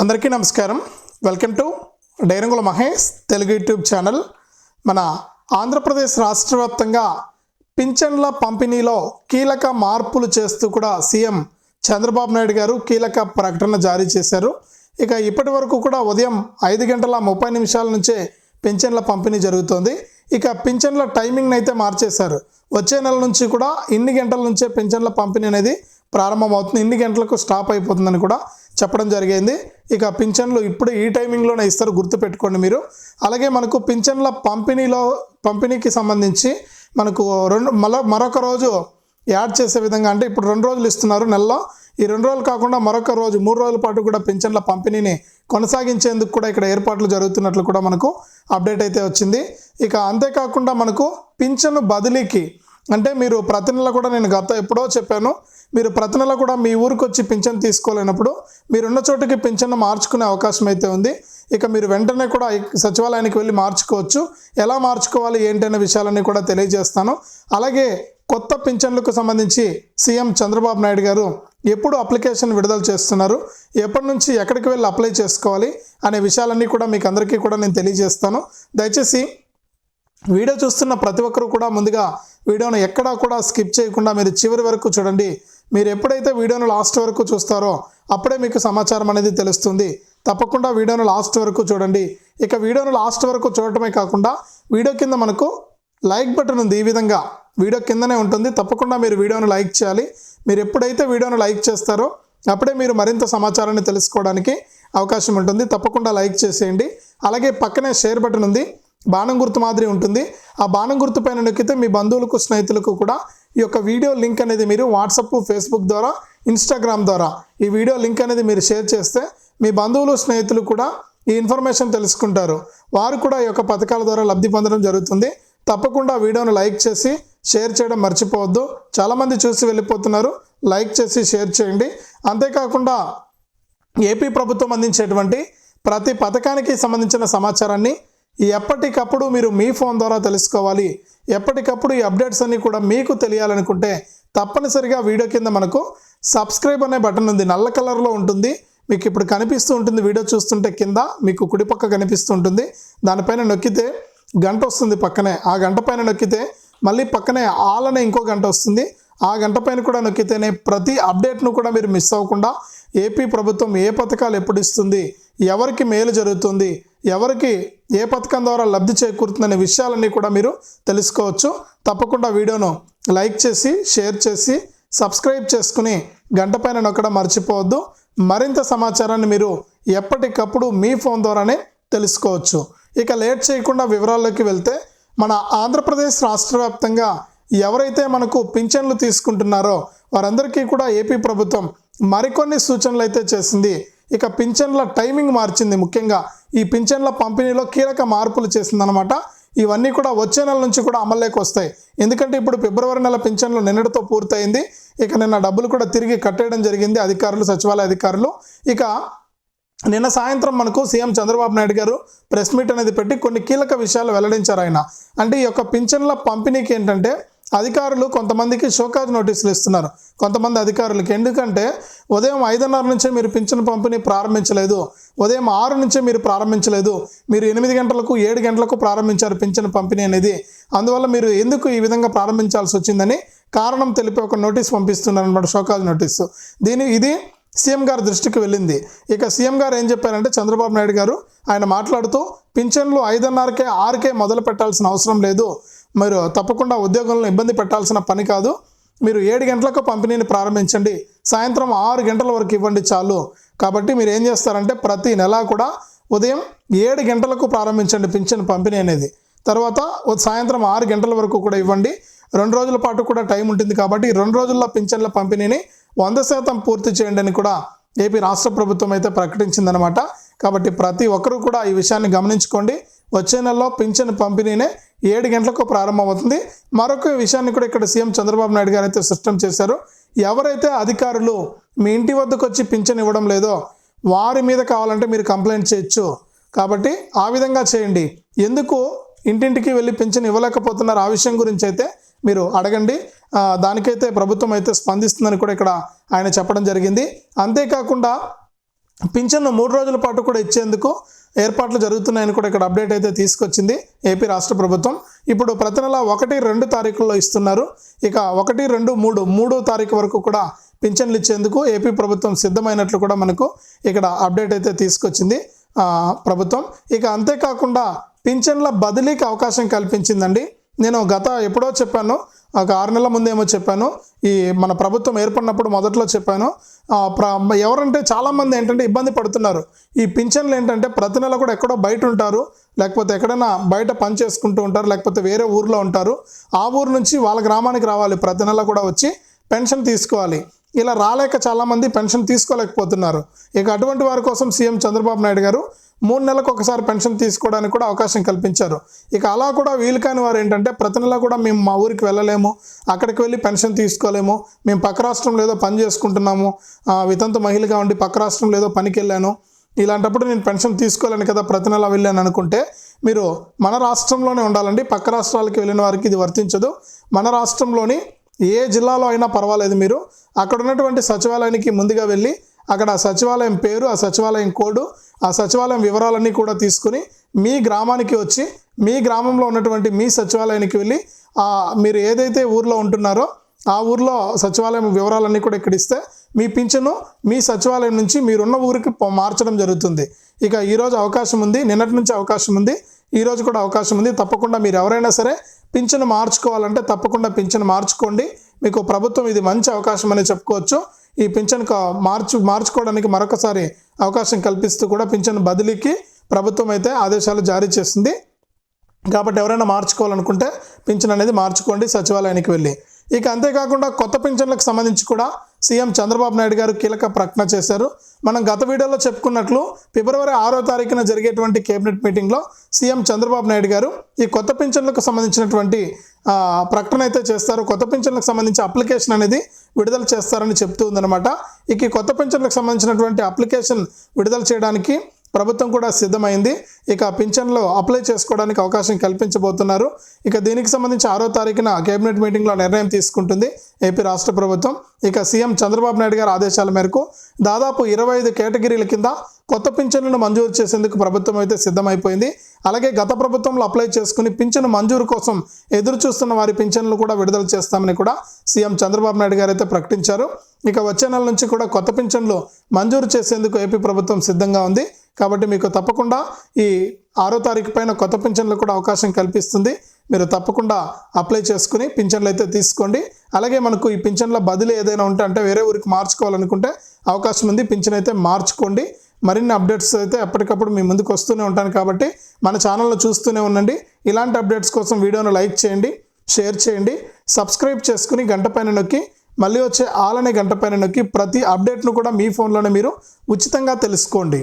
అందరికీ నమస్కారం. Welcome to Dairangula Mahesh Telugu YouTube channel. మన ఆంధ్రప్రదేశ్ రాష్ట్ర వ్యాప్తంగా పింఛన్ల పంపిణీలో కీలక మార్పులు చేస్తూ కూడా సీఎం చంద్రబాబు నాయుడు గారు కీలక ప్రకటన జారీ చేశారు. ఇక ఇప్పటి వరకు కూడా ఉదయం ఐదు గంటల ముప్పై నిమిషాల నుంచే పింఛన్ల పంపిణీ జరుగుతోంది. ఇక పింఛన్ల టైమింగ్ని అయితే మార్చేశారు. వచ్చే నెల నుంచి కూడా ఇన్ని గంటల నుంచే పింఛన్ల పంపిణీ అనేది ప్రారంభమవుతుంది. ఇన్ని గంటలకు స్టాప్ అయిపోతుందని కూడా చెప్పడం జరిగింది. ఇక పింఛన్లు ఇప్పుడు ఈ టైమింగ్లోనే ఇస్తారు గుర్తుపెట్టుకోండి మీరు. అలాగే మనకు పింఛన్ల పంపిణీలో పంపిణీకి సంబంధించి మనకు రెండు మళ్ళీ మరొక రోజు యాడ్ చేసే విధంగా అంటే ఇప్పుడు రెండు రోజులు ఇస్తున్నారు నెలలో. ఈ రెండు రోజులు కాకుండా మరొక రోజు మూడు రోజుల పాటు కూడా పింఛన్ల పంపిణీని కొనసాగించేందుకు కూడా ఇక్కడ ఏర్పాట్లు జరుగుతున్నట్లు కూడా మనకు అప్డేట్ అయితే వచ్చింది. ఇక అంతేకాకుండా మనకు పింఛను బదిలీకి అంటే మీరు ప్రతి నెల కూడా నేను గత ఎప్పుడో చెప్పాను మీరు ప్రతి నెల కూడా మీ ఊరికి వచ్చి పింఛన్ తీసుకోలేనప్పుడు మీరున్న చోటుకి పింఛన్ మార్చుకునే అవకాశం అయితే ఉంది. ఇక మీరు వెంటనే కూడా సచివాలయానికి వెళ్ళి మార్చుకోవచ్చు. ఎలా మార్చుకోవాలి ఏంటనే విషయాలన్నీ కూడా తెలియజేస్తాను. అలాగే కొత్త పింఛన్లకు సంబంధించి సీఎం చంద్రబాబు నాయుడు గారు ఎప్పుడు అప్లికేషన్ విడుదల చేస్తున్నారు ఎప్పటి నుంచి ఎక్కడికి వెళ్ళి అప్లై చేసుకోవాలి అనే విషయాలన్నీ కూడా మీకు అందరికీ కూడా నేను తెలియజేస్తాను. దయచేసి వీడియో చూస్తున్న ప్రతి ఒక్కరు కూడా ముందుగా వీడియోను ఎక్కడా కూడా స్కిప్ చేయకుండా మీరు చివరి వరకు చూడండి. మీరు ఎప్పుడైతే వీడియోను లాస్ట్ వరకు చూస్తారో అప్పుడే మీకు సమాచారం అనేది తెలుస్తుంది. తప్పకుండా వీడియోను లాస్ట్ వరకు చూడండి. ఇక వీడియోను లాస్ట్ వరకు చూడటమే కాకుండా వీడియో కింద మనకు లైక్ బటన్ ఉంది. ఈ విధంగా వీడియో కిందనే ఉంటుంది. తప్పకుండా మీరు వీడియోను లైక్ చేయాలి. మీరు ఎప్పుడైతే వీడియోను లైక్ చేస్తారో అప్పుడే మీరు మరింత సమాచారాన్ని తెలుసుకోవడానికి అవకాశం ఉంటుంది. తప్పకుండా లైక్ చేసేయండి. అలాగే పక్కనే షేర్ బటన్ ఉంది. బాణం గుర్తు మాదిరి ఉంటుంది. ఆ బాణం గుర్తు పైన నొక్కితే మీ బంధువులకు స్నేహితులకు కూడా ఈ యొక్క వీడియో లింక్ అనేది మీరు వాట్సప్ ఫేస్బుక్ ద్వారా ఇన్స్టాగ్రామ్ ద్వారా ఈ వీడియో లింక్ అనేది మీరు షేర్ చేస్తే మీ బంధువులు స్నేహితులు కూడా ఈ ఇన్ఫర్మేషన్ తెలుసుకుంటారు. వారు కూడా ఈ యొక్క పథకాల ద్వారా లబ్ధి పొందడం జరుగుతుంది. తప్పకుండా వీడియోను లైక్ చేసి షేర్ చేయడం మర్చిపోవద్దు. చాలామంది చూసి వెళ్ళిపోతున్నారు. లైక్ చేసి షేర్ చేయండి. అంతేకాకుండా ఏపీ ప్రభుత్వం అందించేటువంటి ప్రతి పథకానికి సంబంధించిన సమాచారాన్ని ఎప్పటికప్పుడు మీరు మీ ఫోన్ ద్వారా తెలుసుకోవాలి. ఎప్పటికప్పుడు ఈ అప్డేట్స్ అన్నీ కూడా మీకు తెలియాలనుకుంటే తప్పనిసరిగా వీడియో కింద మనకు సబ్స్క్రైబ్ అనే బటన్ ఉంది. నల్ల కలర్లో ఉంటుంది. మీకు ఇప్పుడు కనిపిస్తూ ఉంటుంది. వీడియో చూస్తుంటే కింద మీకు కుడిపక్క కనిపిస్తూ ఉంటుంది. దానిపైన నొక్కితే గంట వస్తుంది పక్కనే. ఆ గంట పైన నొక్కితే మళ్ళీ పక్కనే ఆల్ అనే ఇంకో గంట వస్తుంది. ఆ గంట పైన కూడా నొక్కితేనే ప్రతి అప్డేట్ను కూడా మీరు మిస్ అవ్వకుండా ఏపీ ప్రభుత్వం ఏ పథకాలు ఎప్పుడు ఇస్తుంది? ఎవరికి మేలు జరుగుతుంది? ఎవరికి ఏ పథకం ద్వారా లబ్ధి చేకూరుతుందనే విషయాలన్నీ కూడా మీరు తెలుసుకోవచ్చు. తప్పకుండా వీడియోను లైక్ చేసి షేర్ చేసి సబ్స్క్రైబ్ చేసుకుని గంట పైన నొక్కడం మర్చిపోవద్దు. మరింత సమాచారాన్ని మీరు ఎప్పటికప్పుడు మీ ఫోన్ ద్వారానే తెలుసుకోవచ్చు. ఇక లేట్ చేయకుండా వివరాల్లోకి వెళ్తే మన ఆంధ్రప్రదేశ్ రాష్ట్ర వ్యాప్తంగా ఎవరైతే మనకు పింఛన్లు తీసుకుంటున్నారో వారందరికీ కూడా ఏపీ ప్రభుత్వం మరికొన్ని సూచనలు అయితే చేసింది. ఇక పింఛన్ల టైమింగ్ మార్చింది ముఖ్యంగా. ఈ పింఛన్ల పంపిణీలో కీలక మార్పులు చేసిందనమాట ఇవన్నీ కూడా వచ్చే నెల నుంచి కూడా అమల్లోకి వస్తాయి. ఎందుకంటే ఇప్పుడు ఫిబ్రవరి నెల పింఛన్లు నిన్నటితో పూర్తయింది. ఇక నిన్న డబ్బులు కూడా తిరిగి కట్టేయడం జరిగింది అధికారులు సచివాలయ అధికారులు. ఇక నిన్న సాయంత్రం మనకు సీఎం చంద్రబాబు నాయుడు గారు ప్రెస్ మీట్ అనేది పెట్టి కొన్ని కీలక విషయాలు వెల్లడించారు ఆయన. అంటే ఈ యొక్క పింఛన్ల పంపిణీకి ఏంటంటే అధికారులు కొంతమందికి షోకాజ్ నోటీసులు ఇస్తున్నారు. కొంతమంది అధికారులకి ఎందుకంటే ఉదయం ఐదున్నర నుంచే మీరు పింఛన్ పంపిణీ ప్రారంభించలేదు. ఉదయం ఆరు నుంచే మీరు ప్రారంభించలేదు. మీరు ఎనిమిది గంటలకు ఏడు గంటలకు ప్రారంభించారు పింఛన్ పంపిణీ అనేది. అందువల్ల మీరు ఎందుకు ఈ విధంగా ప్రారంభించాల్సి వచ్చిందని కారణం తెలిపి ఒక నోటీస్ పంపిస్తున్నారు అనమాట షోకాజ్ నోటీసు. దీని ఇది సీఎం గారి దృష్టికి వెళ్ళింది. ఇక సీఎం గారు ఏం చెప్పారంటే చంద్రబాబు నాయుడు గారు ఆయన మాట్లాడుతూ పింఛన్లు ఐదున్నరకే ఆరుకే మొదలు పెట్టాల్సిన అవసరం లేదు. మీరు తప్పకుండా ఉద్యోగులను ఇబ్బంది పెట్టాల్సిన పని కాదు. మీరు ఏడు గంటలకు పంపిణీని ప్రారంభించండి. సాయంత్రం ఆరు గంటల వరకు ఇవ్వండి చాలు. కాబట్టి మీరు ఏం చేస్తారంటే ప్రతి నెల కూడా ఉదయం ఏడు గంటలకు ప్రారంభించండి పింఛన్ పంపిణీ అనేది. తర్వాత సాయంత్రం ఆరు గంటల వరకు కూడా ఇవ్వండి. రెండు రోజుల పాటు కూడా టైం ఉంటుంది కాబట్టి రెండు రోజుల్లో పింఛన్ల పంపిణీని వంద శాతం పూర్తి చేయండి అని కూడా ఏపీ రాష్ట్ర ప్రభుత్వం అయితే ప్రకటించిందనమాట కాబట్టి ప్రతి ఒక్కరూ కూడా ఈ విషయాన్ని గమనించుకోండి. వచ్చే నెలలో పింఛన్ పంపిణీనే ఏడు గంటలకు ప్రారంభమవుతుంది. మరొక విషయాన్ని కూడా ఇక్కడ సీఎం చంద్రబాబు నాయుడు గారు అయితే స్పష్టం చేశారు. ఎవరైతే అధికారులు మీ ఇంటి వద్దకు వచ్చి పింఛన్ ఇవ్వడం లేదో వారి మీద కావాలంటే మీరు కంప్లైంట్ చేయొచ్చు. కాబట్టి ఆ విధంగా చేయండి. ఎందుకు ఇంటింటికి వెళ్ళి పింఛన్ ఇవ్వలేకపోతున్నారు? ఆ విషయం గురించి అయితే మీరు అడగండి. దానికైతే ప్రభుత్వం అయితే స్పందిస్తుందని కూడా ఇక్కడ ఆయన చెప్పడం జరిగింది. అంతేకాకుండా పింఛన్ను మూడు రోజుల పాటు కూడా ఇచ్చేందుకు ఏర్పాట్లు జరుగుతున్నాయని కూడా ఇక్కడ అప్డేట్ అయితే తీసుకొచ్చింది ఏపీ రాష్ట్ర ప్రభుత్వం. ఇప్పుడు ప్రతి నెల ఒకటి రెండు తారీఖుల్లో ఇస్తున్నారు. ఇక ఒకటి రెండు మూడు మూడో తారీఖు వరకు కూడా పింఛన్లు ఇచ్చేందుకు ఏపీ ప్రభుత్వం సిద్ధమైనట్లు కూడా మనకు ఇక్కడ అప్డేట్ అయితే తీసుకొచ్చింది ప్రభుత్వం. ఇక అంతేకాకుండా పింఛన్ల బదిలీకి అవకాశం కల్పించిందండి. నేను గత ఎప్పుడో చెప్పాను ఒక ఆరు నెలల ముందేమో చెప్పాను ఈ మన ప్రభుత్వం ఏర్పడినప్పుడు మొదట్లో చెప్పాను ప్ర ఎవరంటే చాలామంది ఏంటంటే ఇబ్బంది పడుతున్నారు. ఈ పింఛన్లు ఏంటంటే ప్రతి నెల కూడా ఎక్కడో బయట ఉంటారు లేకపోతే ఎక్కడైనా బయట పని చేసుకుంటూ ఉంటారు లేకపోతే వేరే ఊర్లో ఉంటారు. ఆ ఊరు నుంచి వాళ్ళ గ్రామానికి రావాలి ప్రతి నెల కూడా వచ్చి పెన్షన్ తీసుకోవాలి. ఇలా రాలేక చాలామంది పెన్షన్ తీసుకోలేకపోతున్నారు. ఇక అటువంటి వారి కోసం సీఎం చంద్రబాబు నాయుడు గారు మూడు నెలలకు ఒకసారి పెన్షన్ తీసుకోవడానికి కూడా అవకాశం కల్పించారు. ఇక అలా కూడా వీలు కాని వారు ఏంటంటే ప్రతి నెల కూడా మేము మా ఊరికి వెళ్ళలేము అక్కడికి వెళ్ళి పెన్షన్ తీసుకోలేము మేము పక్క రాష్ట్రంలో ఏదో పని చేసుకుంటున్నాము వితంతు మహిళగా ఉండి పక్క రాష్ట్రంలో ఏదో పనికి వెళ్ళాను ఇలాంటప్పుడు నేను పెన్షన్ తీసుకోలేను కదా ప్రతి నెల వెళ్ళాను అనుకుంటే మీరు మన రాష్ట్రంలోనే ఉండాలండి పక్క రాష్ట్రాలకు వెళ్ళిన వారికి ఇది వర్తించదు. మన రాష్ట్రంలోని ఏ జిల్లాలో అయినా పర్వాలేదు మీరు అక్కడ ఉన్నటువంటి సచివాలయానికి ముందుగా వెళ్ళి అక్కడ ఆ సచివాలయం పేరు ఆ సచివాలయం కోడ్ ఆ సచివాలయం వివరాలన్నీ కూడా తీసుకుని మీ గ్రామానికి వచ్చి మీ గ్రామంలో ఉన్నటువంటి మీ సచివాలయానికి వెళ్ళి మీరు ఏదైతే ఊర్లో ఉంటున్నారో ఆ ఊర్లో సచివాలయం వివరాలన్నీ కూడా ఇక్కడ ఇస్తే మీ పింఛను మీ సచివాలయం నుంచి మీరున్న ఊరికి మార్చడం జరుగుతుంది. ఇక ఈరోజు అవకాశం ఉంది నిన్నటి నుంచి అవకాశం ఉంది ఈరోజు కూడా అవకాశం ఉంది. తప్పకుండా మీరు ఎవరైనా సరే పింఛను మార్చుకోవాలంటే తప్పకుండా పింఛను మార్చుకోండి. మీకు ప్రభుత్వం ఇది మంచి అవకాశం అని చెప్పుకోవచ్చు. ఈ పింఛను మార్చు మార్చుకోవడానికి మరొకసారి అవకాశం కల్పిస్తూ కూడా పింఛను బదిలీకి ప్రభుత్వం అయితే ఆదేశాలు జారీ చేసింది. కాబట్టి ఎవరైనా మార్చుకోవాలనుకుంటే పింఛన్ అనేది మార్చుకోండి సచివాలయానికి వెళ్ళి. ఇక అంతేకాకుండా కొత్త పింఛన్లకు సంబంధించి కూడా సీఎం చంద్రబాబు నాయుడు గారు కీలక ప్రకటన చేశారు. మనం గత వీడియోలో చెప్పుకున్నట్లు ఫిబ్రవరి ఆరో తారీఖున జరిగేటువంటి కేబినెట్ మీటింగ్లో సీఎం చంద్రబాబు నాయుడు గారు ఈ కొత్త పింఛన్లకు సంబంధించినటువంటి ప్రకటన అయితే చేస్తారు. కొత్త పింఛన్లకు సంబంధించి అప్లికేషన్ అనేది విడుదల చేస్తారని చెప్తూ ఉందన్నమాట. ఇక కొత్త పింఛన్లకు సంబంధించినటువంటి అప్లికేషన్ విడుదల చేయడానికి ప్రభుత్వం కూడా సిద్ధమైంది. ఇక పింఛన్లో అప్లై చేసుకోవడానికి అవకాశం కల్పించబోతున్నారు. ఇక దీనికి సంబంధించి ఆరో తారీఖున కేబినెట్ మీటింగ్లో నిర్ణయం తీసుకుంటుంది ఏపీ రాష్ట్ర ప్రభుత్వం. ఇక సీఎం చంద్రబాబు నాయుడు గారి ఆదేశాల మేరకు దాదాపు ఇరవై ఐదు కేటగిరీల కింద కొత్త పింఛన్లను మంజూరు చేసేందుకు ప్రభుత్వం అయితే సిద్ధమైపోయింది. అలాగే గత ప్రభుత్వంలో అప్లై చేసుకుని పింఛను మంజూరు కోసం ఎదురు చూస్తున్న వారి పింఛన్లు కూడా విడుదల చేస్తామని కూడా సీఎం చంద్రబాబు నాయుడు గారు అయితే ప్రకటించారు. ఇక వచ్చే నెల నుంచి కూడా కొత్త పింఛన్లు మంజూరు చేసేందుకు ఏపీ ప్రభుత్వం సిద్ధంగా ఉంది. కాబట్టి మీకు తప్పకుండా ఈ ఆరో తారీఖు పైన కొత్త పింఛన్లు కూడా అవకాశం కల్పిస్తుంది. మీరు తప్పకుండా అప్లై చేసుకుని పింఛన్లు అయితే తీసుకోండి. అలాగే మనకు ఈ పింఛన్ల బదిలీ ఏదైనా ఉంటే అంటే వేరే ఊరికి మార్చుకోవాలనుకుంటే అవకాశం ఉంది. పింఛన్ అయితే మార్చుకోండి. మరిన్ని అప్డేట్స్ అయితే ఎప్పటికప్పుడు మీ ముందుకు వస్తూనే ఉంటాను కాబట్టి మన ఛానల్ను చూస్తూనే ఉండండి. ఇలాంటి అప్డేట్స్ కోసం వీడియోను లైక్ చేయండి షేర్ చేయండి సబ్స్క్రైబ్ చేసుకుని గంట పైన నొక్కి మళ్ళీ వచ్చే ఆల్ అనే గంట పైన నొక్కి ప్రతి అప్డేట్ను కూడా మీ ఫోన్లోనే మీరు ఉచితంగా తెలుసుకోండి.